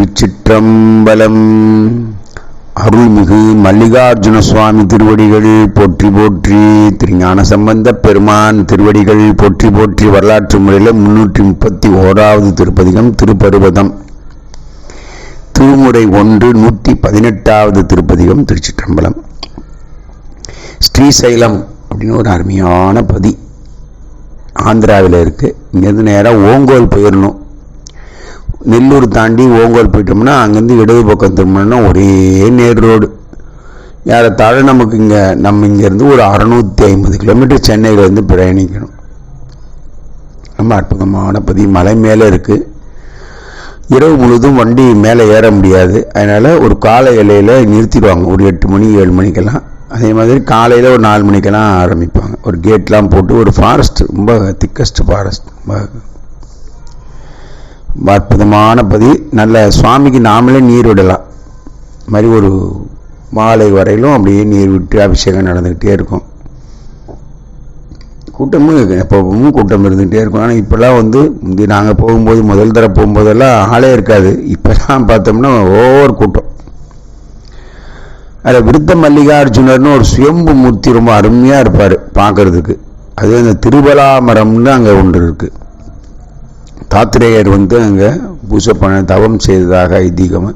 திருச்சிற்றம்பலம். அருள்மிகு மல்லிகார்ஜுன சுவாமி திருவடிகள் போற்றி போற்றி திருஞான சம்பந்த பெருமான் திருவடிகள் போற்றி போற்றி வரலாற்று முறையில் முன்னூற்றி முப்பத்தி ஓராவது திருப்பதிகம் திருப்பருவதம். திருமுறை ஒன்று நூற்றி பதினெட்டாவது திருப்பதிகம் திருச்சிற்றம்பலம். ஸ்ரீசைலம் அப்படின்னு ஒரு அருமையான பதி ஆந்திராவில் இருக்குது இங்கேருந்து நேராக ஓங்கோல் போயிடணும் நெல்லூர் தாண்டி ஓங்கோல் போயிட்டோம்னா அங்கேருந்து இடது பக்கம் திரும்பினோம்னா ஒரே நேர் ரோடு. ஏறத்தாழ நமக்கு இங்கே நம்ம இங்கேருந்து ஒரு அறநூற்றி ஐம்பது கிலோமீட்டர் சென்னையிலேருந்து பிரயாணிக்கணும். ரொம்ப அற்புதமான பதிவு மலை மேலே இருக்குது இரவு முழுதும் வண்டி மேலே ஏற முடியாது. அதனால் ஒரு காலை இலையில் நிறுத்திடுவாங்க. ஒரு எட்டு மணி ஏழு மணிக்கெல்லாம். அதே மாதிரி காலையில் ஒரு நாலு மணிக்கெல்லாம் ஆரம்பிப்பாங்க. ஒரு கேட்லாம் போட்டு ஒரு ஃபாரஸ்ட் ரொம்ப திக்கஸ்ட் ஃபாரஸ்ட் ரொம்ப அற்புதமான பதி நல்ல சுவாமிக்கு நாமளே நீர் விடலாம். இது மாதிரி ஒரு மாலை வரையிலும் அப்படியே நீர் விட்டு அபிஷேகம் நடந்துக்கிட்டே இருக்கும். கூட்டமும் எப்பவும் கூட்டம் இருந்துகிட்டே இருக்கும். ஆனால் இப்போல்லாம் வந்து முந்தி நாங்கள் போகும்போது முதல் தர போகும்போதெல்லாம் ஆளே இருக்காது. இப்போல்லாம் பார்த்தோம்னா ஓவர் கூட்டம். அதில் விருத்த மல்லிகார்ஜுனர்னு ஒரு சுயம்பு மூர்த்தி ரொம்ப அருமையாக இருப்பார் பார்க்கறதுக்கு. அது அந்த திருபலாமரம்னு அங்கே ஒன்று இருக்குது தாத்திரேயர் வந்து அங்கே பூஜை பண்ண தவம் செய்ததாக ஐதீகம்.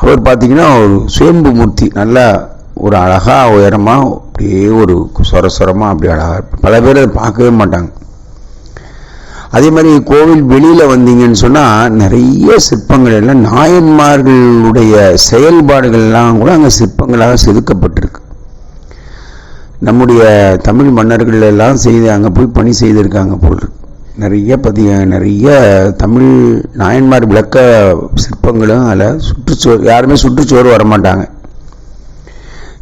அவர் பார்த்தீங்கன்னா ஒரு சுயம்பு மூர்த்தி நல்லா ஒரு அழகாக உயரமாக அப்படியே ஒரு சொர சொரமாக அப்படி அழகாக இருப்பார். பல பேர் அதை பார்க்கவே மாட்டாங்க. அதே மாதிரி கோவில் வெளியில் வந்தீங்கன்னு சொன்னால் நிறைய சிற்பங்கள் எல்லாம் நாயன்மார்களுடைய செயல்பாடுகள் எல்லாம் கூட அங்கே சிற்பங்களாக செதுக்கப்பட்டிருக்கு. நம்முடைய தமிழ் மன்னர்கள் எல்லாம் செய்து அங்கே போய் பணி செய்திருக்காங்க போல் இருக்கு. நிறைய பதிய நிறைய தமிழ் நாயன்மார் விளக்க சிற்பங்களும் அதில் சுற்றுச்சுவர் யாருமே சுற்றுச்சுவர் வரமாட்டாங்க.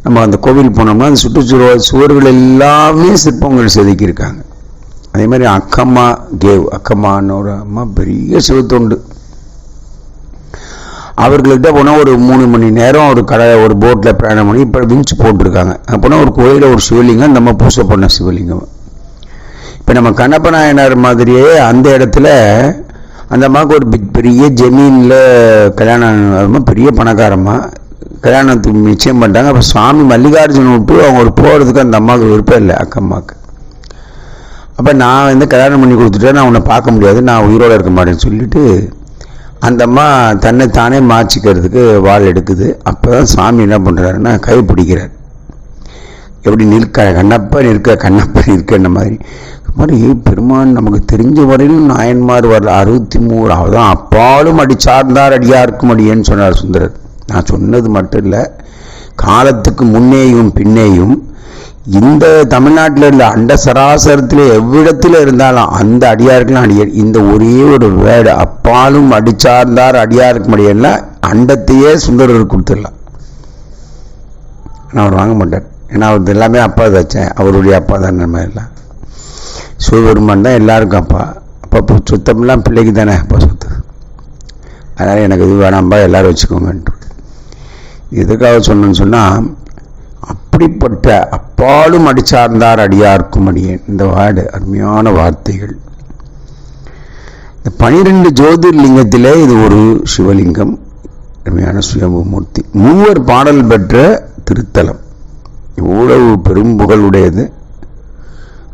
நம்ம அந்த கோவில் போனோம்னா அந்த சுற்றுச்சுவர் சுவர்கள் எல்லாமே சிற்பங்கள் செதுக்கியிருக்காங்க. அதே மாதிரி அக்கம்மா கேவ் அக்கம்மான்னு ஒரு அம்மா பெரிய சிவத்தொண்டு. அவர்கள்ட்ட போனால் ஒரு மூணு மணி நேரம் ஒரு கடை ஒரு போட்டில் பிரயாணம் பண்ணி இப்போ விஞ்ச் போட்டிருக்காங்க. அப்போனா ஒரு கோயிலில் ஒரு சிவலிங்கம் நம்ம பூஜை பண்ண சிவலிங்கம். இப்போ நம்ம கண்ணப்ப நாயனார் மாதிரியே அந்த இடத்துல அந்த அம்மாவுக்கு ஒரு பெரிய ஜமீனில் கல்யாணம் பெரிய பணக்காரம்மா. கல்யாணத்துக்கு நிச்சயம் பண்ணிட்டாங்க. அப்போ சுவாமி மல்லிகார்ஜுன விட்டு அவங்க ஒரு போகிறதுக்கு அந்த அம்மாவுக்கு விருப்பம் இல்லை அக்கம்மாவுக்கு அப்போ நான் வந்து கல்யாணம் பண்ணி கொடுத்துட்டேன் நான் உன்னை பார்க்க முடியாது நான் உயிரோடு இருக்க மாட்டேன்னு சொல்லிட்டு அந்த அம்மா தன்னை தானே மாச்சிக்கிறதுக்கு வாள் எடுக்குது. அப்போ தான் சாமி என்ன பண்ணுறாருன்னா கை பிடிக்கிறார். எப்படி நிற்க கண்ணப்ப நிற்க கண்ணப்ப நிற்கன்ற மாதிரி. மாதிரி பெருமான் நமக்கு தெரிஞ்ச வரையிலும் நாயன்மார் வரல அறுபத்தி மூணு அவதான் அப்பாலும் அடி சார்ந்தார் அடியாருக்கும் அடியேன்னு சொன்னார் சுந்தரர். நான் சொன்னது மட்டும் இல்லை காலத்துக்கு முன்னேயும் பின்னேயும் இந்த தமிழ்நாட்டில் உள்ள அண்ட சராசரத்தில் எவ்விடத்தில் இருந்தாலும் அந்த அடியாருக்கெல்லாம் அடியார் இந்த ஒரே ஒரு வேர்டு அப்பாலும் அடிச்சார்ந்தார் அடியாருக்கும் அடியேன்னா அண்டத்தையே சுந்தரர் கொடுத்துடலாம். ஆனால் அவர் வாங்க மாட்டார். ஏன்னா அவர் எல்லாமே அப்பா தச்சேன். அவருடைய அப்பா தான் நம்ம எல்லாம். சிவபெருமான் தான் எல்லாருக்கும் அப்பா அப்போ சுத்தம்லாம் பிள்ளைக்கு தானே அப்பா சொத்து. அதனால் எனக்கு இது வேணாம்பா எல்லோரும் வச்சுக்கோங்கன்ட்டு. எதுக்காக சொன்னேன்னு சொன்னால் அப்படிப்பட்ட அப்பாலும் அடிச்சார்ந்தார் அடியார்க்கும் அடியேன் இந்த வார்டு அருமையான வார்த்தைகள். இந்த பனிரெண்டு ஜோதிர்லிங்கத்திலே இது ஒரு சிவலிங்கம் அருமையான சுயம்புமூர்த்தி. மூவர் பாடல் பெற்ற திருத்தலம். இவ்வளவு பெரும் புகழுடையது.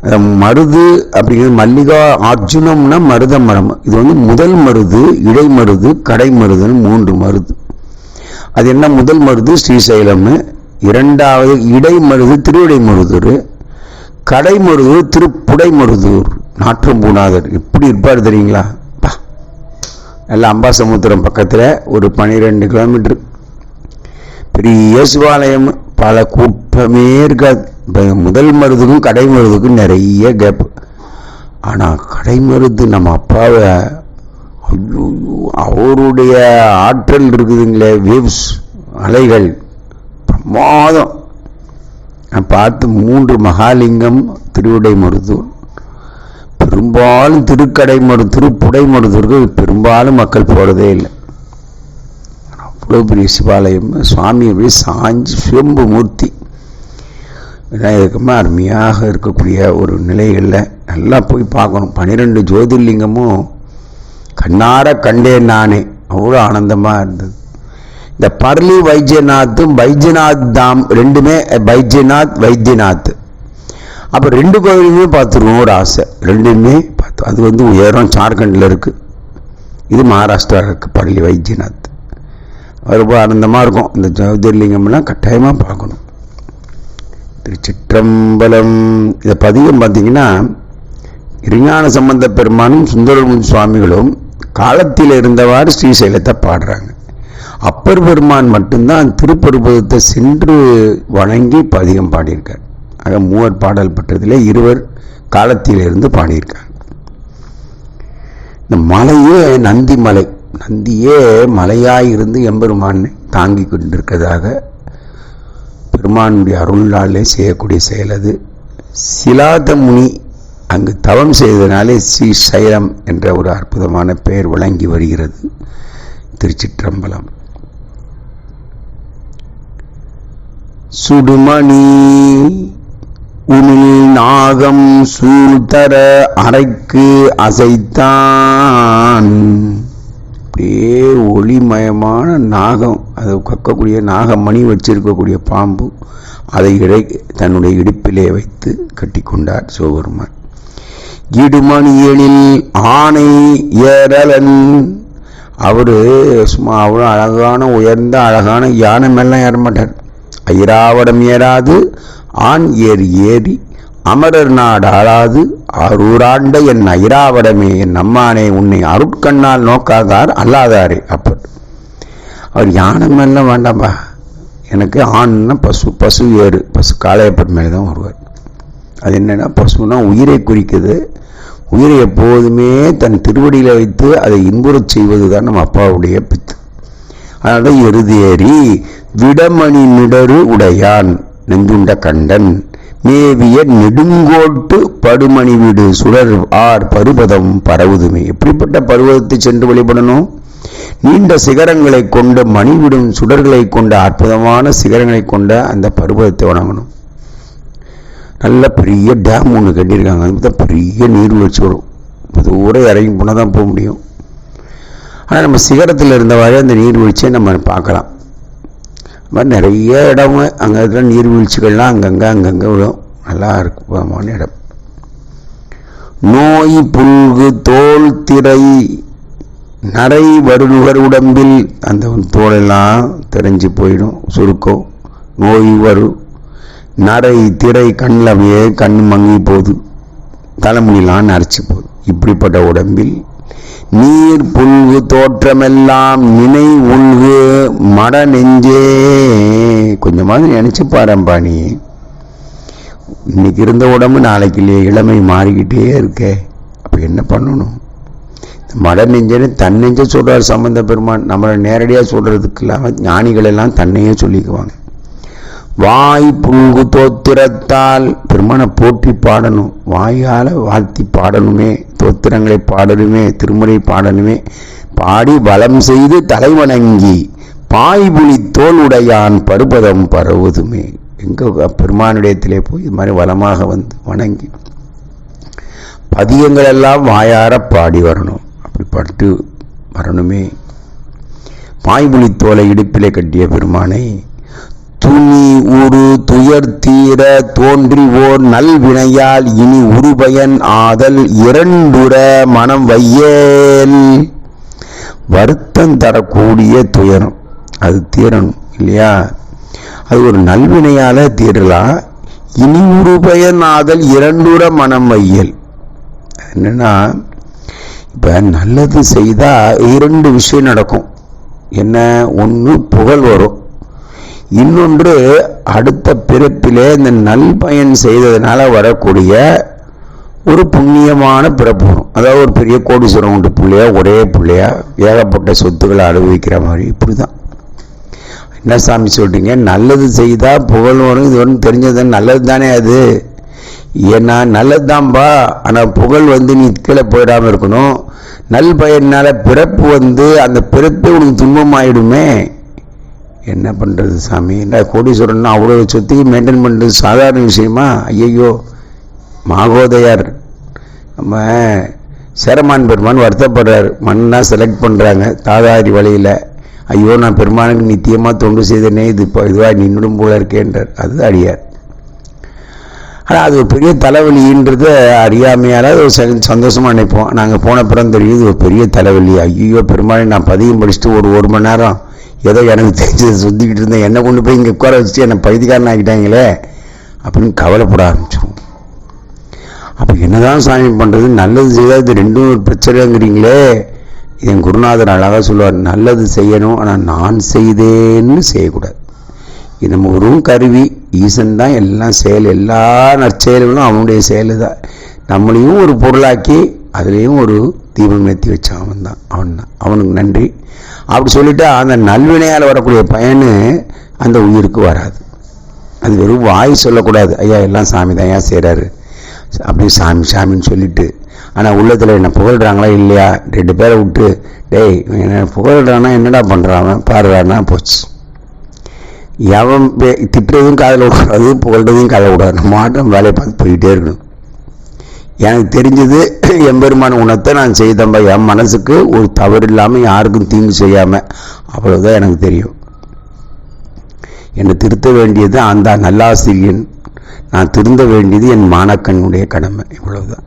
மருது அப்படிங்கிறது மல்லிகா அர்ஜுனம்னா மருத மரம் இது வந்து முதல் மருது இடை மருது கடை மருதுன்னு மூன்று மருது. அது என்ன முதல் மருது? ஸ்ரீசைலம்னு. இரண்டாவது இடை மருது திருவிடை மருதூர். கடை மருதூர் திருப்புடை மருதூர். நாற்றம்பூனாதர் எப்படி இருப்பார் தெரியுங்களா? பா. நல்ல அம்பாசமுத்திரம் பக்கத்தில் ஒரு பன்னிரெண்டு கிலோமீட்டர் பெரிய சிவாலயம். பல கூட்டமே இருக்காது இப்போ முதல் மருதுக்கும் கடை மருதுக்கும் நிறைய கேப்பு ஆனால் கடை மருது நம்ம அப்பாவை ஐயோ அவருடைய ஆற்றல் இருக்குதுங்களே வேவ்ஸ் அலைகள் பிரமாதம். நான் பார்த்து மூன்று மகாலிங்கம் திருவிடை மருதூர் பெரும்பாலும் திருக்கடை மரு திருப்புடை மருதூருக்கு பெரும்பாலும் மக்கள் போகிறதே இல்லை. அவ்வளோ பெரிய சிவாலயம் சுவாமி அப்படியே சாஞ்சி சுயம்பு மூர்த்தி. விநாயகமாக அருமையாக இருக்கக்கூடிய ஒரு நிலைகளில் நல்லா போய் பார்க்கணும். பன்னிரெண்டு ஜோதிர்லிங்கமும் கண்ணார கண்டேன் நானே. அவ்வளோ ஆனந்தமாக இருந்தது. இந்த பர்லி வைத்தியநாத்தும் வைத்தியநாத் தாம் ரெண்டுமே வைத்தியநாத் வைத்தியநாத். அப்போ ரெண்டு கோவிலுமே பார்த்துருவோம் ஒரு ஆசை. ரெண்டுமே பார்த்து அது வந்து உயரம் ஜார்க்கண்டில் இருக்குது இது மகாராஷ்டிரா இருக்குது பள்ளி வைத்தியநாத். ரொம்ப ஆனந்தமாக இருக்கும். இந்த ஜோதிர்லிங்கம்லாம் கட்டாயமாக பார்க்கணும். திருச்சிற்றம்பலம். இதை பதிகம் பார்த்தீங்கன்னா இருஞான சம்பந்த பெருமானும் சுந்தரமுன் சுவாமிகளும் காலத்தில் இருந்தவாறு ஸ்ரீசைலத்தை பாடுறாங்க. அப்பர் பெருமான் மட்டும்தான் திருப்பருபதத்தை சென்று வணங்கி பதிகம் பாடியிருக்கார். ஆக மூவர் பாடல் பெற்றதில் இருவர் காலத்தில் இருந்து பாடியிருக்காங்க இந்த மலையே நந்தி மலை. நந்தியே மலையாயிருந்து இருந்து தாங்கி கொண்டிருக்கிறதாக பெருமானுடைய அருளாலே செய்யக்கூடிய செயல் அது. சிலாத முனி அங்கு தவம் செய்ததினாலே ஸ்ரீ சைலம் என்ற ஒரு அற்புதமான பெயர் வழங்கி வருகிறது. திருச்சிற்றம்பலம். சுடுமணி உமிழ் நாகம் சூழ்தர அறைக்கு அசைத்தான். அப்படியே ஒளிமயமான நாகம் அது கக்கக்கூடிய நாகமணி வச்சிருக்கக்கூடிய பாம்பு அதை இடை தன்னுடைய இடுப்பிலே வைத்து கட்டிக்கொண்டார் சிவபெருமான். இடுமணியனில் ஆணை ஏறலன். அவரு சும்மா அவ்வளோ அழகான உயர்ந்த அழகான யானை மேலாம் ஏற மாட்டார் ஐராவடம் ஏறாது ஆண் ஏறி ஏறி அமரர் நாடு ஆளாது அரூராண்ட என் ஐராவடமே என் அம்மானே உன்னை அருட்கண்ணால் நோக்காதார் அல்லாதாரே அப்பர். அவர் யானை மேலாம் வேண்டாம்பா. எனக்கு ஆண்னா பசு பசு ஏறு பசு காளையப்பட் மேலே தான் வருவார். அது என்னென்னா பசுனா உயிரை குறிக்குது. உயிரை எப்போதுமே தன் திருவடியில் வைத்து அதை இன்புறச் செய்வது தான் நம்ம அப்பாவுடைய பித்து. அதனால எருதேறி விடமணி நிடரு உடையான் நெஞ்சுண்ட கண்டன் மேவிய நெடுங்கோட்டு படுமணி வீடு சுடர் ஆர் பருவதம் பரவுதுமே. எப்படிப்பட்ட பருவதத்தை சென்று வழிபடணும்? நீண்ட சிகரங்களை கொண்ட மணிவிடும் சுடர்களை கொண்ட அற்புதமான சிகரங்களை கொண்ட அந்த பருவதத்தை வணங்கணும். நல்ல பெரிய டேம் ஒன்று கட்டியிருக்காங்க. அது தான் பெரிய நீர்வீழ்ச்சி வரும். தூரம் இறங்கி போனால் தான் போக முடியும். ஆனால் நம்ம சிகரத்தில் இருந்தவாறு அந்த நீர்வீழ்ச்சியை நம்ம பார்க்கலாம். மாதிரி நிறைய இடம் அங்கே இருக்கிற நீர்வீழ்ச்சிகள்லாம் அங்கங்கே அங்கங்கே விழும். நல்லா இருக்குமான இடம். நோய் புல்கு தோல் திரை நரை வருணுகர் உடம்பில் அந்த தோலெல்லாம் தெரிஞ்சு போயிடும் சுருக்கம். நோய் வரும். நரை திரை கண்ணில் அப்படியே கண் மங்கி போகுது. தலைமுடியெல்லாம் நரைச்சி போகுது. இப்படிப்பட்ட உடம்பில் நீர் புல்கு தோற்றமெல்லாம் நினை உள்கு மட நெஞ்சே கொஞ்சமாவது நினச்சி பாரும்பா நீ இன்னைக்கு இருந்த உடம்பு நாளைக்கு இல்லையே இளமை மாறிக்கிட்டே இருக்கே. அப்போ என்ன பண்ணணும்? மட நெஞ்சன்னு தன் நெஞ்ச சொல்கிறார் சம்பந்த பெருமான் நம்மளை நேரடியாக சொல்கிறதுக்கு இல்லாமல் ஞானிகள் எல்லாம் தன்னையே சொல்லிக்குவாங்க. வாய் புல்கு தோத்திரத்தால் பெருமானை போற்றி பாடணும். வாயால் வாழ்த்தி பாடணுமே தோத்திரங்களை பாடணுமே திருமுறை பாடணுமே. பாடி வலம் செய்து தலைவணங்கி பாய்புலி தோல் உடையான் பருபதம் பரவுதுமே. எங்கே பெருமானிடத்திலே போய் இது மாதிரி வளமாக வந்து வணங்கி பதியங்கள் எல்லாம் வாயார பாடி வரணும். அப்படி பட்டு வரணுமே. பாய்புலி தோலை இடுப்பிலே கட்டிய பெருமானை துணி உரு துயர் தீர தோன்றி ஓர் நல்வினையால் இனி உருபயன் ஆதல் இரண்டுற மனம் வையேல். வருத்தம் தரக்கூடிய துயரம் அது தீரணும் இல்லையா? அது ஒரு நல்வினையால தீரலாம் இனி உருபயன் ஆதல் இரண்டுற மனம் வையல். என்னன்னா இப்போ நல்லது செய்தால் இரண்டு விஷயம் நடக்கும். என்ன? ஒன்று புகழ் வரும். இன்னொன்று அடுத்த பிறப்பிலே இந்த நல் பயன் செய்ததுனால வரக்கூடிய ஒரு புண்ணியமான பிறப்பு வரும். அதாவது ஒரு பெரிய கோடீஸ்வரம் உண்டு பிள்ளையா ஒரே பிள்ளையா ஏகப்பட்ட சொத்துக்களை அனுபவிக்கிற மாதிரி. இப்படி தான் என்ன சாமி சொல்கிறீங்க நல்லது செய்தால் புகழ் வரும். இது ஒன்று தெரிஞ்சது நல்லது தானே அது? ஏன்னா நல்லது தான்பா ஆனால் புகழ் வந்து நீ கீழே போயிடாமல் இருக்கணும். நல் பயனால் பிறப்பு வந்து அந்த பிறப்பே உனக்கு துன்பமாயிடுமே. என்ன பண்ணுறது சாமி? என்ன கோடீஸ்வரன் அவ்வளோ சொத்தையும் மெயின்டைன் பண்ணுறது சாதாரண விஷயமா? ஐயையோ மாகோதையர். நம்ம சேரமான் பெருமான் வருத்தப்படுறார். மண்ணாக செலக்ட் பண்ணுறாங்க தாதாரி வழியில். ஐயோ நான் பெருமானுக்கு நித்தியமாக தொண்டு செய்தனே இது இப்போ இதுவாக நின்றுடும் போல இருக்கேன்றார் அது அடியார். ஆனால் அது ஒரு பெரிய தலைவலின்றது அறியாமையால் அது ஒரு ச- நினைப்போம். நாங்கள் போன பிறந்த தெரியுது ஒரு பெரிய தலைவலி. ஐயோ பெருமானை நான் பதியம் படிச்சுட்டு ஒரு ஒரு மணி நேரம் ஏதோ எனக்கு தெரிஞ்சதை சுற்றிக்கிட்டு இருந்தேன். என்னை கொண்டு போய் இங்கே உட்கார வச்சுட்டு என்னை பைத்தியக்காரன் ஆக்கிட்டாங்களே அப்படின்னு கவலைப்பட ஆரம்பிச்சிடும் அப்போ என்னதான் சாமி பண்ணுறது நல்லது செய்தால் இது ரெண்டும் ஒரு பிரச்சனைங்கிறீங்களே. என் குருநாதர் அழகாக சொல்லுவார் நல்லது செய்யணும் ஆனால் நான் செய்தேன்னு செய்யக்கூடாது. இது நம்ம ஒரு கருவி ஈசன் தான் எல்லாம் செயல். எல்லா நற்செயல்களும் அவனுடைய செயல் தான் நம்மளையும் ஒரு பொருளாக்கி அதுலேயும் ஒரு தீபம் ஏற்றி வச்சான் அவன் தான் அவன் தான் அவனுக்கு நன்றி. அப்படி சொல்லிவிட்டு அந்த நல்வினையால் வரக்கூடிய பயன் அந்த உயிருக்கு வராது. அது வெறும் வாய் சொல்லக்கூடாது. ஐயா எல்லாம் சாமி தான். ஏன் செய்கிறாரு அப்படியே சாமி சாமின்னு சொல்லிட்டு. ஆனால் உள்ளத்தில் என்ன புகழ்கிறாங்களா இல்லையா? ரெண்டு பேரை விட்டு டேய் என்ன புகழ்கிறானா என்னடா பண்ணுறான் அவன்? பாடுறான்னா போச்சு? எவன் திட்டுறதும் காதில் விடாது புகழ்றதையும் காதில் விடாது நம்ம வேலையை பார்த்து போயிட்டே இருக்கணும். எனக்கு தெரிஞ்சது எம்பெருமான உணத்தை நான் செய்தம்பா என் மனசுக்கு ஒரு தவறு இல்லாமல் யாருக்கும் தீங்கு செய்யாமல் அவ்வளோதான் எனக்கு தெரியும். என்னை திருத்த வேண்டியது அந்த நல்லாசிரியன். நான் திருந்த வேண்டியது என் மாணக்கனுடைய கடமை இவ்வளவுதான்.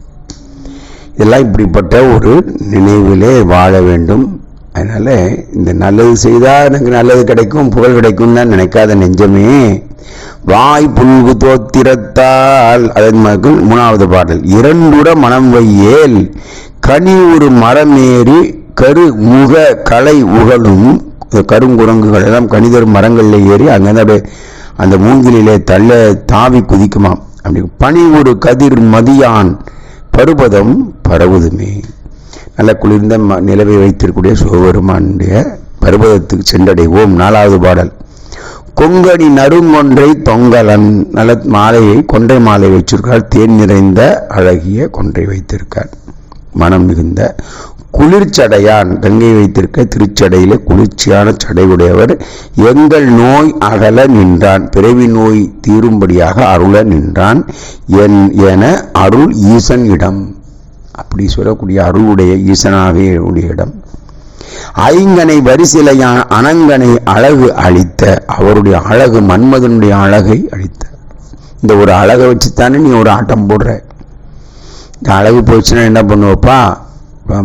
இதெல்லாம் இப்படிப்பட்ட ஒரு நினைவிலே வாழ வேண்டும். அதனால் இந்த நல்லது செய்தால் எனக்கு நல்லது கிடைக்கும் புகழ் கிடைக்கும் தான் நினைக்காத நெஞ்சமே வாய் புல்கு தோத்திரத்தால் அதன் மகள் மூணாவது பாடல். இரண்டுட மனம் வையேல் கனி ஒரு மரமேறி கரு முக கலை உகழும் கருங்குரங்குகள் எல்லாம் கனிதரும் மரங்களில் ஏறி அங்கேருந்து அப்படியே அந்த மூங்கிலே தள்ள தாவி குதிக்குமாம். அப்படி பனி ஒரு கதிர் மதியான் பருவதம் பரவுதுமே. நல்ல குளிர்ந்த ம- நிலவை வைத்திருக்கக்கூடிய சிவபெருமானுடைய பருவதத்துக்கு சென்றடைவோம். நாலாவது பாடல். கொங்கணி நறுங்கொன்றை தொங்கலன். நல்ல மாலையை கொன்றை மாலை வச்சிருக்கார் தேன் நிறைந்த அழகிய கொன்றை வைத்திருக்கார் மனம் மிகுந்த குளிர்ச்சடையான் கங்கை வைத்திருக்க திருச்சடையிலே குளிர்ச்சியான சடை உடையவர் எங்கள் நோய் அகல நின்றான். பிறவி நோய் தீரும்படியாக அருள நின்றான். என் என அருள் ஈசன் இடம். அப்படி சொல்லக்கூடிய அருளுடைய ஈசனாக உடைய இடம். ஐங்கனை வரிசிலையான் அனங்கனை அழகு அழித்த அவருடைய அழகு மன்மதனுடைய அழகை அழித்த இந்த ஒரு அழகை வச்சுத்தானே நீ ஒரு ஆட்டம் போடுற. இந்த அழகு போச்சுன்னா என்ன பண்ணுவப்பா?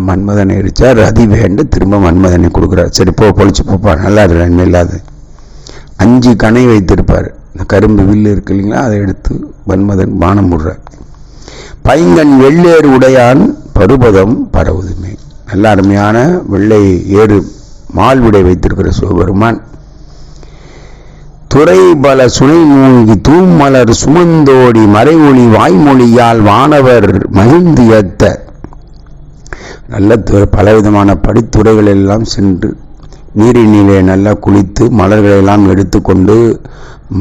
மன்மதனை எரிச்சா ரதி வேண்டு திரும்ப மன்மதனை கொடுக்குறார். சரி போ பொழிச்சு போப்பா நல்லா இருக்கு நன்மை இல்லாது. அஞ்சு கனை வைத்திருப்பார். இந்த கரும்பு வில்லு இருக்கு இல்லைங்களா அதை எடுத்து மன்மதன் பானம் விடுறார் பைங்கன் வெள்ளேறு உடையான் பருபதம் பரவுதுமே. நல்ல அருமையான வெள்ளை ஏறு மால்விடை வைத்திருக்கிற சிவபெருமான். துறை பல சுனை மூழ்கி தூமலர் சுமந்தோடி மறைமொழி வாய்மொழியால் வானவர் மகிழ்ந்து ஏத்த. நல்ல பலவிதமான படித்துறைகள் எல்லாம் சென்று நீரினிலே நல்லா குளித்து மலர்களெல்லாம் எடுத்துக்கொண்டு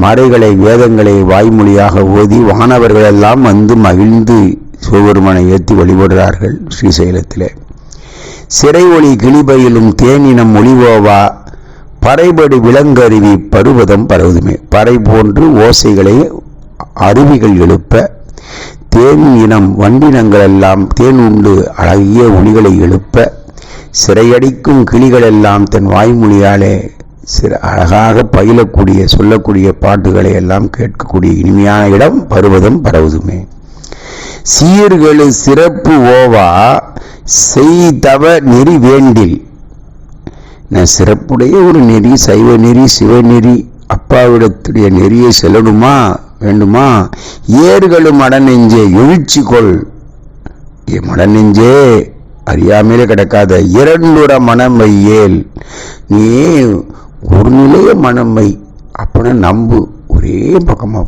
மறைகளை வேதங்களை வாய்மொழியாக ஓதி வானவர்களெல்லாம் வந்து மகிழ்ந்து சிவபெருமானை ஏற்றி வழிபடுறார்கள் ஸ்ரீசைலத்திலே. சிறை ஒளி கிளிபயிலும் தேனினம் ஒளிவோவா? பறைபடு விலங்கருவி பருவதம் பரவுதுமே. பறை போன்று ஓசைகளை அருவிகள் எழுப்ப தேன் இனம் வண்டினங்களெல்லாம் தேன் உண்டு அழகிய ஒளிகளை எழுப்ப சிறையடிக்கும் கிளிகள் எல்லாம் தன் வாய்மொழியாலே சிற அழகாக பயிலக்கூடிய சொல்லக்கூடிய பாட்டுகளை எல்லாம் கேட்கக்கூடிய இனிமையான இடம் பருவதம் பரவுதுமே. சீர்களு சிறப்பு ஓவா செய்தவ நெறி வேண்டில். நான் சிறப்புடைய ஒரு நெறி சைவ நெறி சிவநெறி அப்பாவிடத்துடைய நெறியை செல்லணுமா வேண்டுமா? ஏர்களும் மடநெஞ்சே எழுச்சி கொள். ஏ மடநெஞ்சே அறியாமலே கிடக்காத இரண்டுற மனமை ஏல் நீ ஒரு நிலைய மனமை அப்படின்னு நம்பு ஒரே பக்கமாக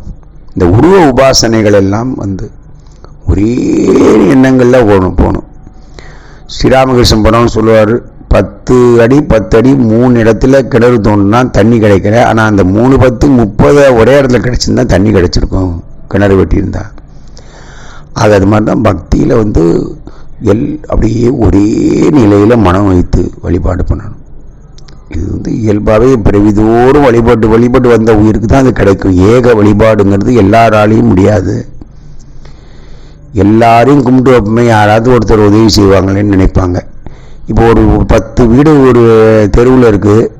இந்த உருவ உபாசனைகள் எல்லாம் வந்து ஒரே எண்ணங்களில் போகணும் போகணும். ஸ்ரீராமகிருஷ்ணன் படம் சொல்லுவார். பத்து அடி பத்து அடி மூணு இடத்துல கிணறு தோணுனா தண்ணி கிடைக்கல. ஆனால் அந்த மூணு பத்து முப்பது ஒரே இடத்துல கிடச்சிருந்தா தண்ணி கிடச்சிருக்கும் கிணறு வெட்டியிருந்தா. அது அது மாதிரி தான் பக்தியில் வந்து எல் அப்படியே ஒரே நிலையில் மனம் வைத்து வழிபாடு பண்ணணும். இது வந்து இயல்பாகவே பிறவிதோறும் வழிபாட்டு வழிபாட்டு வந்த உயிருக்கு தான் அது கிடைக்கும். ஏக வழிபாடுங்கிறது எல்லாராலையும் முடியாது. எல்லாரையும் கும்பிட்டு வைப்போமே யாராவது ஒருத்தர் உதவி செய்வாங்களேன்னு நினைப்பாங்க. இப்போ ஒரு பத்து வீடு ஒரு தெருவில் இருக்குது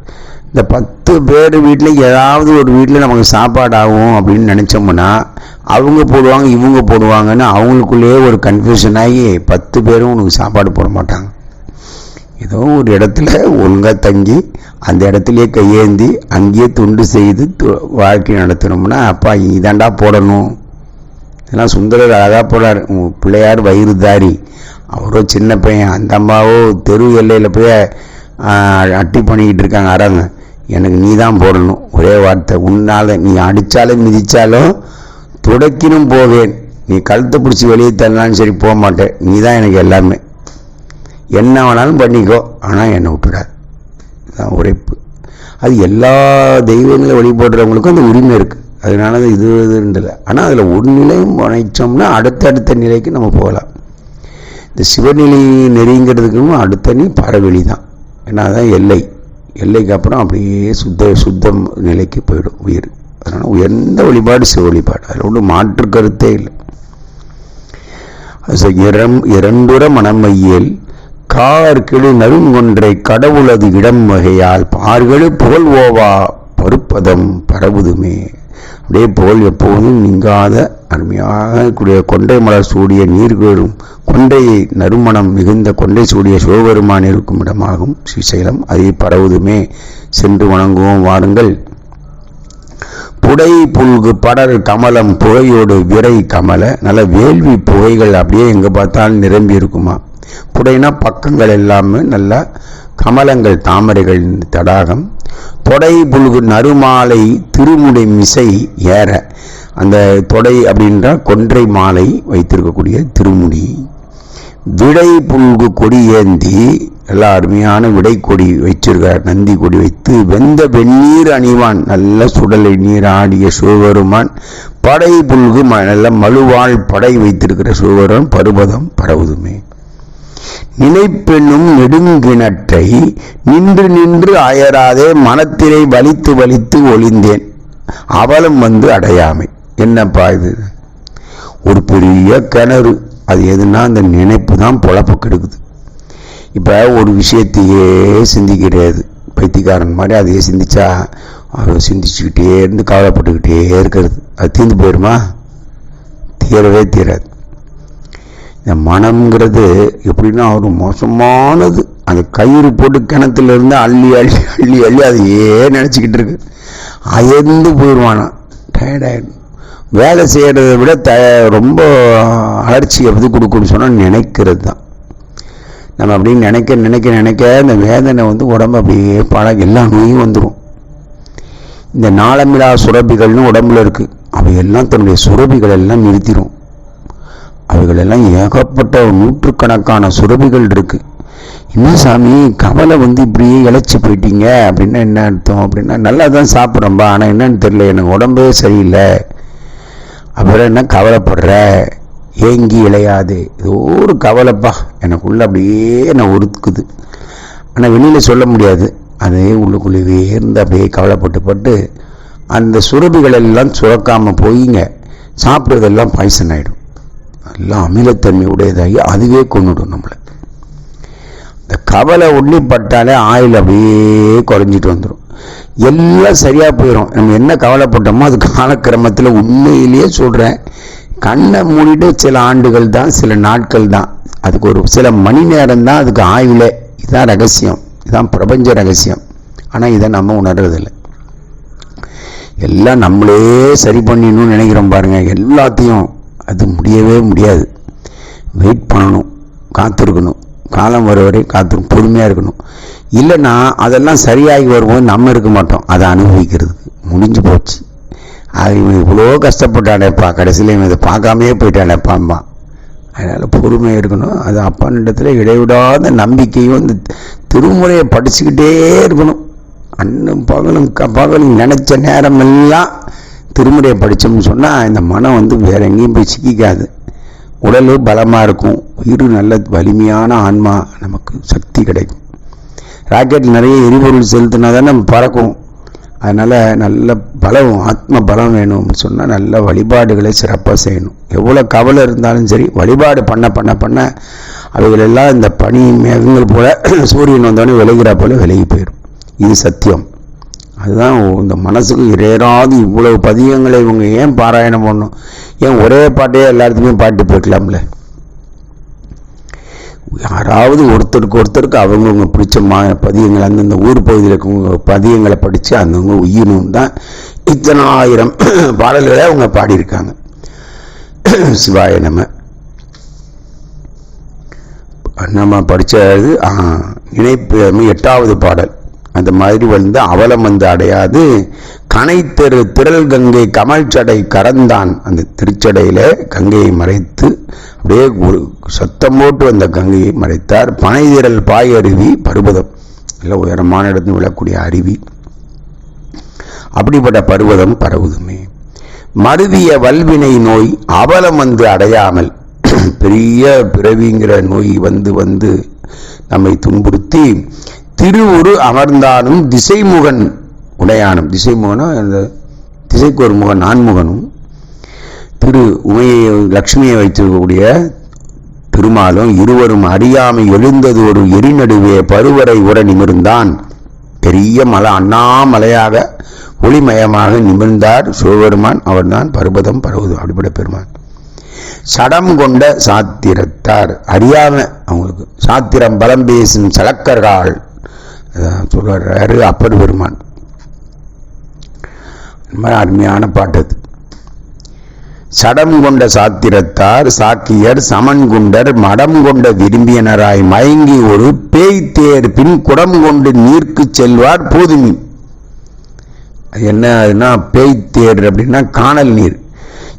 இந்த பத்து பேர் வீட்டில் ஏதாவது ஒரு வீட்டில் நமக்கு சாப்பாடு ஆகும் அப்படின்னு நினச்சோம்னா அவங்க போடுவாங்க இவங்க போடுவாங்கன்னு அவங்களுக்குள்ளேயே ஒரு கன்ஃபியூஷன் ஆகி பத்து பேரும் உனக்கு சாப்பாடு போட மாட்டாங்க. ஏதோ ஒரு இடத்துல ஒழுங்காக தங்கி அந்த இடத்துலையே கையேந்தி அங்கேயே துண்டு செய்து து- வாழ்க்கை நடத்தினோம்னா அப்பா இதாண்டா போடணும். இதெல்லாம் சுந்தரர் அழகாக போடார் உங்கள் பிள்ளையார் வயிறுதாரி. அவரோ சின்ன பையன் அந்த அம்மாவோ தெரு எல்லையில் போய் அட்டி பண்ணிக்கிட்டு இருக்காங்க அரங்க எனக்கு நீ தான் போடணும். ஒரே வார்த்தை. உன்னால் நீ அடித்தாலும் மிதித்தாலும் துடைக்கினும் போவேன். நீ கழுத்தை பிடிச்சி வெளியே தரலான்னு சரி போக மாட்டேன். நீ தான் எனக்கு எல்லாமே. என்ன வேணாலும் பண்ணிக்கோ. ஆனால் என்னை விட்டுடாது. இதுதான் உழைப்பு. அது எல்லா தெய்வங்களும் வழிபடுறவங்களுக்கும் அந்த உரிமை இருக்குது அதனால தான் இது இதுன்றல ஆனால் அதில் ஒரு நிலையும் வணைச்சோம்னா அடுத்தடுத்த நிலைக்கு நம்ம போகலாம். இந்த சிவநிலை நெறிங்கிறதுக்கும் அடுத்த நீ பறவெளி தான். ஏன்னா அதுதான் எல்லை. எல்லைக்கு அப்புறம் அப்படியே சுத்த சுத்தம் நிலைக்கு போயிடும் உயிர். அதனால் உயர்ந்த வழிபாடு சிவ வழிபாடு. அதில் ஒன்றும் மாற்று கருத்தே இல்லை. அது இரம் இரண்டுற மனமையில் கார் கிளி நறுங்கொன்றை கடவுளது இடம் வகையால் பார்களு புகழ் ஓவா பருப்பதம் பரவுதுமே. அப்படியே போல் எப்போதும் நீங்காத அருமையாக கூடிய கொண்டை மலர் சூடிய நீர்கோரும் கொண்டையை நறுமணம் மிகுந்த கொண்டை சூடிய சிவபெருமான் இருக்கும் இடமாகும். ஸ்ரீசைலம் அதை பரவுதுமே. சென்று வணங்குவோம் வாருங்கள். புடை புல்கு படர் கமலம் புகையோடு விரை கமல. நல்ல வேள்வி புகைகள் அப்படியே எங்கே பார்த்தாலும் நிரம்பி இருக்குமா புடைனா பக்கங்கள் எல்லாமே நல்லா கமலங்கள் தாமரைகள் தடாகம். தொடை புல்கு நறுமாலை திருமுடை மிசை ஏற. அந்த தொடை அப்படின்ற கொன்றை மாலை வைத்திருக்கக்கூடிய திருமுடி. விடை புல்கு கொடி ஏந்தி நல்லா அருமையான விடை கொடி வச்சிருக்கார். நந்தி கொடி வைத்து வெந்த வெந்நீர் அணிவான். நல்ல சுடலை நீர் ஆடிய சிவபெருமான். படை புல்கு ம- நல்ல மழுவாள் படை வைத்திருக்கிற சிவபெருமான். பருவதம் பரவுதுமே நினைப்பெண்ணும் நெடுங்கிணற்றை நின்று நின்று அயராதே மனத்திலே வலித்து வலித்து ஒளிந்தேன். அவலம் வந்து அடையாமை. என்னப்பா இது? ஒரு பெரிய கிணறு. அது எதுனா அந்த நினைப்பு தான் பொழப்பு கெடுக்குது. இப்போ ஒரு விஷயத்தையே சிந்திக்கிறது பைத்தியக்காரன் மாதிரி அதையே சிந்திச்சா அவர் சிந்திச்சுக்கிட்டே இருந்து கவலைப்பட்டுக்கிட்டே இருக்கிறது. அது தீர்ந்து போயிடுமா தீரவே தீராது. இந்த மனம்ங்கிறது எப்படின்னா ஒரு மோசமானது. அந்த கயிறு போட்டு கிணத்துல இருந்து அள்ளி அள்ளி அள்ளி அள்ளி அதையே நினச்சிக்கிட்டு இருக்கு. அயர்ந்து போயிடுவானா டயர்டாயிடும் வேலை செய்கிறத விட த ரொம்ப அலர்ச்சி வந்து கொடுக்குன்னு சொன்னால் நினைக்கிறது தான். நம்ம அப்படி நினைக்க நினைக்க நினைக்க இந்த வேதனை வந்து உடம்பு அப்படியே பழ எல்லா நோயும் வந்துடும் இந்த நாளமிழா சுரபிகள்னு உடம்புல இருக்குது அவையெல்லாம் தன்னுடைய சுரபிகள் எல்லாம் நிறுத்திடும் அவைகளெல்லாம் ஏகப்பட்ட நூற்றுக்கணக்கான சுரபிகள் இருக்குது என்ன சாமி கவலை வந்து இப்படியே இழைச்சி போயிட்டீங்க அப்படின்னா என்ன அர்த்தம்? அப்படின்னா நல்லா தான் சாப்பிட்றோம்பா ஆனால் என்னன்னு தெரியல எனக்கு உடம்பே சரியில்லை. அப்புறம் என்ன கவலைப்படுற? ஏங்கி இழையாது. ஏதோ ஒரு கவலைப்பா எனக்குள்ளே அப்படியே என்னை ஒதுக்குது. ஆனால் வெளியில் சொல்ல முடியாது. அதே உள்ளுக்குள்ளேயே இருந்து அப்படியே கவலைப்பட்டு பட்டு அந்த சுரபிகள் எல்லாம் சுரக்காமல் போயிங்க. சாப்பிட்றதெல்லாம் பாய்சன் ஆகிடும் எல்லாம் அமிலத்தன்மை உடையதாகி அதுவே கொண்டுடும் நம்மளை. இந்த கவலை உள்ளிப்பட்டாலே ஆயில் அப்படியே குறைஞ்சிட்டு வந்துடும் எல்லாம் சரியாக போயிடும் நம்ம என்ன கவலைப்பட்டோமோ அது காலக்கிரமத்தில் உண்மையிலேயே சொல்கிறேன் கண்ணை மூடிட்டு சில ஆண்டுகள் தான் சில நாட்கள் தான். அதுக்கு ஒரு சில மணி நேரம் தான் அதுக்கு ஆயுளே இதுதான் ரகசியம். இதுதான் பிரபஞ்ச ரகசியம். ஆனால் இதை நம்ம உணர்றதில்லை. எல்லாம் நம்மளே சரி பண்ணிடணும்னு நினைக்கிறோம் பாருங்க. எல்லாத்தையும் அது முடியவே முடியாது. வெயிட் பண்ணணும் காத்திருக்கணும். காலம் வர வரை காத்திருக்கும் பொறுமையாக இருக்கணும். இல்லைன்னா அதெல்லாம் சரியாகி வரும்போது நம்ம இருக்க மாட்டோம். அதை அனுபவிக்கிறதுக்கு. முடிஞ்சு போச்சு. அது இவன் இவ்வளோ கஷ்டப்பட்டானேப்பா. கடைசியில் இவன் இதை பார்க்காமையே போயிட்டானேப்பாம்பா அதனால் பொறுமையாக இருக்கணும். அது அப்பனிடத்தில் இடைவிடாத நம்பிக்கையும் இந்த திருமுறையை படிச்சுக்கிட்டே இருக்கணும். அன்னும் பகலும் க- பகலும் நினச்ச நேரமெல்லாம் திருமுறையை படித்தோம்னு சொன்னால் இந்த மனம் வந்து வேற எங்கேயும் போய் சிக்கிக்காது. உடல் பலமாக இருக்கும். உயிர் நல்ல வலிமையான ஆன்மா நமக்கு சக்தி கிடைக்கும். ராக்கெட் நிறைய எரிபொருள் செலுத்தினா தான் நம்ம பறக்கும். அதனால் நல்ல பலம் ஆத்ம பலம் வேணும்னு சொன்னால் நல்ல வழிபாடுகளை சிறப்பாக செய்யணும். எவ்வளோ கவலை இருந்தாலும் சரி வழிபாடு பண்ண பண்ண பண்ண அவைகளெல்லாம் இந்த பனி மேகங்கள் போல சூரியன் வந்தோடனே விலகிறா போல விலகி போயிடும். இது சத்தியம். அதுதான் இந்த மனசுக்கு இறையராது இவ்வளவு பதியங்களை இவங்க ஏன் பாராயணம் பண்ணணும்? ஏன் ஒரே பாட்டையே எல்லாத்துக்குமே பாட்டு போய்க்கலாம்ல யாராவது ஒருத்தருக்கு ஒருத்தருக்கு அவங்கவுங்க பிடிச்ச மா பதியங்கள் அந்தந்த ஊர் பகுதியில் இருக்கவங்க பதியங்களை படித்து அந்தவங்க உயிரும் தான் இத்தனை ஆயிரம் பாடல்களை அவங்க பாடியிருக்காங்க. சிவாய நம்ம நம்ம படித்தது நினைப்பு எட்டாவது பாடல். அந்த மாதிரி வந்து அவலம் வந்து அடையாது. கனைத்தெரு திரள் கங்கை கமல் சடை கறந்தான் அந்த திருச்சடையில கங்கையை மறைத்து அப்படியே ஒரு சத்தம் போட்டு வந்த கங்கையை மறைத்தார். பனை திரள் பாய் அருவி பருவதம். நல்ல உயரமான இடத்துல விழக்கூடிய அருவி. அப்படிப்பட்ட பருவதம் பரவுதுமே. மருவிய வல்வினை நோய் அவலம் வந்து அடையாமல் பெரிய பிறவிங்கிற நோய் வந்து வந்து நம்மை துன்புறுத்தி திருவுரு அமர்ந்தானும் திசைமுகன் உடையானும். திசைமுகனும் அந்த திசைக்கு ஒரு முகன் நான்முகனும் திரு உமையை லக்ஷ்மியை வைத்திருக்கக்கூடிய திருமாலும் இருவரும் அறியாமை எழுந்தது ஒரு எரிநடுவே பருவரை உர நிமிர்ந்தான். பெரிய மலை அண்ணாமலையாக ஒளிமயமாக நிமிர்ந்தார் சிவபெருமான். அவர்தான் பருவதம் பருவதம் அப்படிப்பட்ட பெருமான். சடம் கொண்ட சாத்திரத்தார். அறியாம அவங்களுக்கு சாத்திரம் பலம் பேசும் சலக்கர்கள். சொல்றாரு. அப்பர் பெருமான். மாதிரி அருமையான பாட்டு அது. சடம் கொண்ட சாத்திரத்தார் சாக்கியர் சமன் குண்டர் மடம் கொண்ட விரும்பியனராய் மயங்கி ஒரு பேய்த்தேர் பின் குடம் கொண்டு நீர்க்கு செல்வார் போதுமி. என்ன அதுனா பேய்த்தேர் அப்படின்னா காணல் நீர்.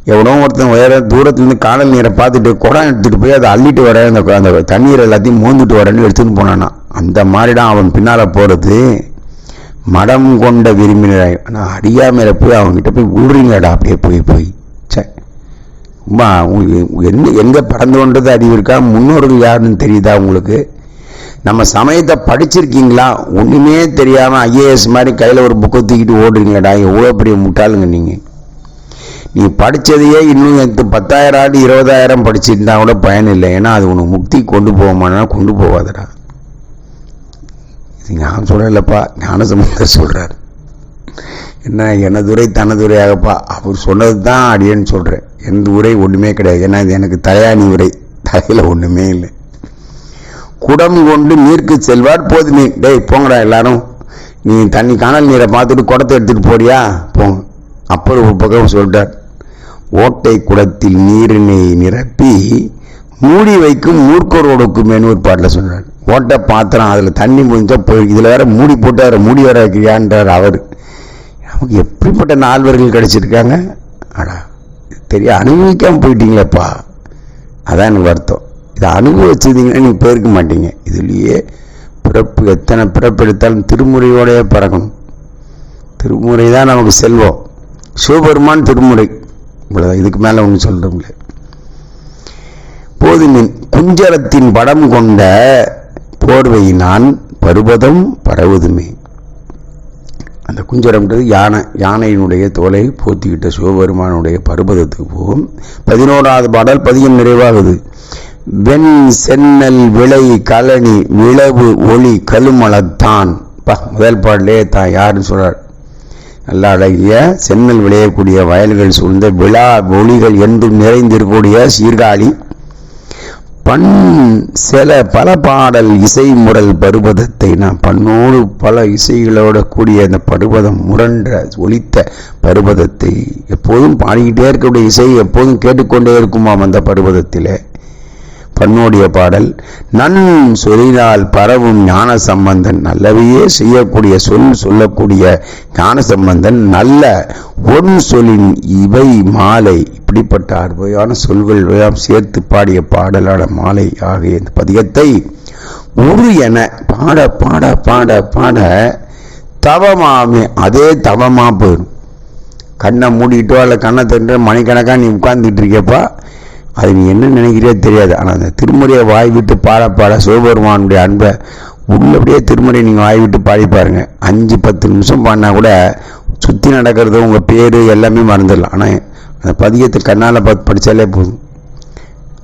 எவ்வளோ ஒருத்தன் வேற தூரத்துலேருந்து காணல் நீரை பார்த்துட்டு குடம் எடுத்துகிட்டு போய் அதை அள்ளிட்டு வரேன் அந்த அந்த தண்ணீர் எல்லாத்தையும் மோந்துட்டு வரேன்னு எடுத்துன்னு போனானா. அந்த மாதிரிதான் அவன் பின்னால் போகிறது மடம் கொண்ட விரும்பினராய் ஆனால் அறியாமையில போய் அவங்ககிட்ட போய் விடுறீங்கடா அப்படியே போய் போய். சே அம்மா உங்களுக்கு என்ன எங்கே படந்து கொண்டது அறிவு இருக்கா? முன்னோர்கள் யாருன்னு தெரியுதா உங்களுக்கு? நம்ம சமயத்தை படிச்சிருக்கீங்களா? ஒன்றுமே தெரியாமல் ஐஏஎஸ் மாதிரி கையில் ஒரு புக்கை தூக்கிட்டு ஓடுறீங்கடா எவ்வளோ பெரிய முட்டாளுங்க நீங்கள் நீ படித்ததையே இன்னும் பத்தாயிரம் ஆண்டு இருபதாயிரம் படிச்சிருந்தா கூட பயன் இல்லை. ஏன்னா அது உனக்கு முக்தி கொண்டு போகமானா கொண்டு போகாதடா. இது நான் சொல்லலப்பா ஞானசம்பந்தர் சொல்கிறார் என்ன எனதுரை தனதுரையாகப்பா அவர் சொன்னது தான் அடியேன்னு சொல்கிறேன் எந்த உரை ஒன்றுமே கிடையாது. ஏன்னா இது எனக்கு தலையாணி உரை. தலையில் ஒன்றுமே இல்லை. குடம் கொண்டு நீர்க்கு செல்வார் போதுமே டேய் போங்கடா எல்லாரும். நீ தண்ணி காணல் நீரை பார்த்துட்டு குடத்தை எடுத்துகிட்டு போறியா? போங்க. அப்புறம் ஒரு பக்கம் சொல்லிட்டார். ஓட்டை குடத்தில் நீரினை நிரப்பி மூடி வைக்கும் மூர்க்கர் ஒடுக்குமேனு ஒரு பாட்டில் சொன்னார் ஓட்டை பாத்திரம் அதில் தண்ணி முடிஞ்சா போய் இதில் வேற மூடி போட்டு அவரை மூடி வர வைக்கிறியான்றார் அவர். நமக்கு எப்படிப்பட்ட நால்வர்கள் கிடைச்சிருக்காங்க? ஆடா தெரிய அனுபவிக்காமல் போயிட்டீங்களேப்பா. அதான் எனக்கு வருத்தம். இதை அனுபவிச்சிருந்தீங்கன்னா நீங்கள் போயிருக்க மாட்டீங்க. இதுலேயே பிறப்பு எத்தனை பிறப்பு எடுத்தாலும் திருமுறையோடையே பறக்கணும். திருமுறை தான் நமக்கு செல்வம். சிவபெருமான் திருமுறை. இவ்வளோதான் இதுக்கு மேலே ஒன்று சொல்கிறோங்களே போதுமின் குஞ்சரத்தின் படம் கொண்ட போர்வையினான் பருவதம் பரவுதுமே. அந்த குஞ்சரம்ன்றது யானை யானையினுடைய தோலை போத்திக்கிட்ட சிவபெருமானுடைய பருவதத்துக்கு போகும். பதினோராவது பாடல் பதியம் நிறைவாகுது. வெண் சென்னல் விளை கலனி விளவு ஒளி கழுமலத்தான் பா முதல் பாடலே தான் யாருன்னு சொல்றார். நல்ல அழகிய சென்னல் விளையக்கூடிய வயல்கள் சூழ்ந்த விழா ஒளிகள் என்றும் நிறைந்திருக்கூடிய சீர்காழி. பண் சில பல பாடல் இசை முரல் பருவதத்தை நான் பண்ணோடு பல இசைகளோட கூடிய அந்த பருவதம் முரண்ட ஒலித்த பருவதத்தை எப்போதும் பாடிக்கிட்டே இருக்கக்கூடிய இசை எப்போதும் கேட்டுக்கொண்டே இருக்குமாம் அந்த பருவதத்திலே. பண்ணோடிய பாடல் நன் சொல்லினால் பரவும் ஞான சம்பந்தன் நல்லவையே செய்யக்கூடிய சொல் சொல்லக்கூடிய ஞான சம்பந்தன் நல்ல ஒன் சொல்லின் இவை மாலை. இப்படிப்பட்ட அருமையான சொல்கள் சேர்த்து பாடிய பாடலான மாலை ஆகிய இந்த பதிகத்தை உரு என பாட பாட பாட பாட தவமாமே அதே தவமா போயிடும். கண்ணை மூடிட்டோ அல்ல கண்ணை தின்ற மணிக்கணக்காக நீ உட்கார்ந்துட்டு இருக்கப்பா அது நீ என்ன நினைக்கிறியோ தெரியாது. ஆனால் அந்த திருமுறையை வாய் விட்டு பாட பாட சிவபெருமானுடைய அன்பை உள்ளபடியே திருமுறையை நீங்கள் வாய் விட்டு பாடி பாருங்கள் அஞ்சு பத்து நிமிஷம் பாடினா கூட சுற்றி நடக்கிறது உங்கள் பேர் எல்லாமே மறந்துடலாம். ஆனால் அந்த பதியத்தை கண்ணால் பார்த்து படித்தாலே போதும்.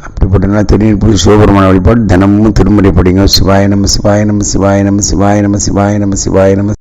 அப்படிப்பட்ட நல்ல திருநீர் சிவபெருமான வழிபாடு தினமும் திருமறை படிங்க. சிவாய நம சிவாய நம சிவாய நம சிவாய நம சிவாய நம சிவாய நம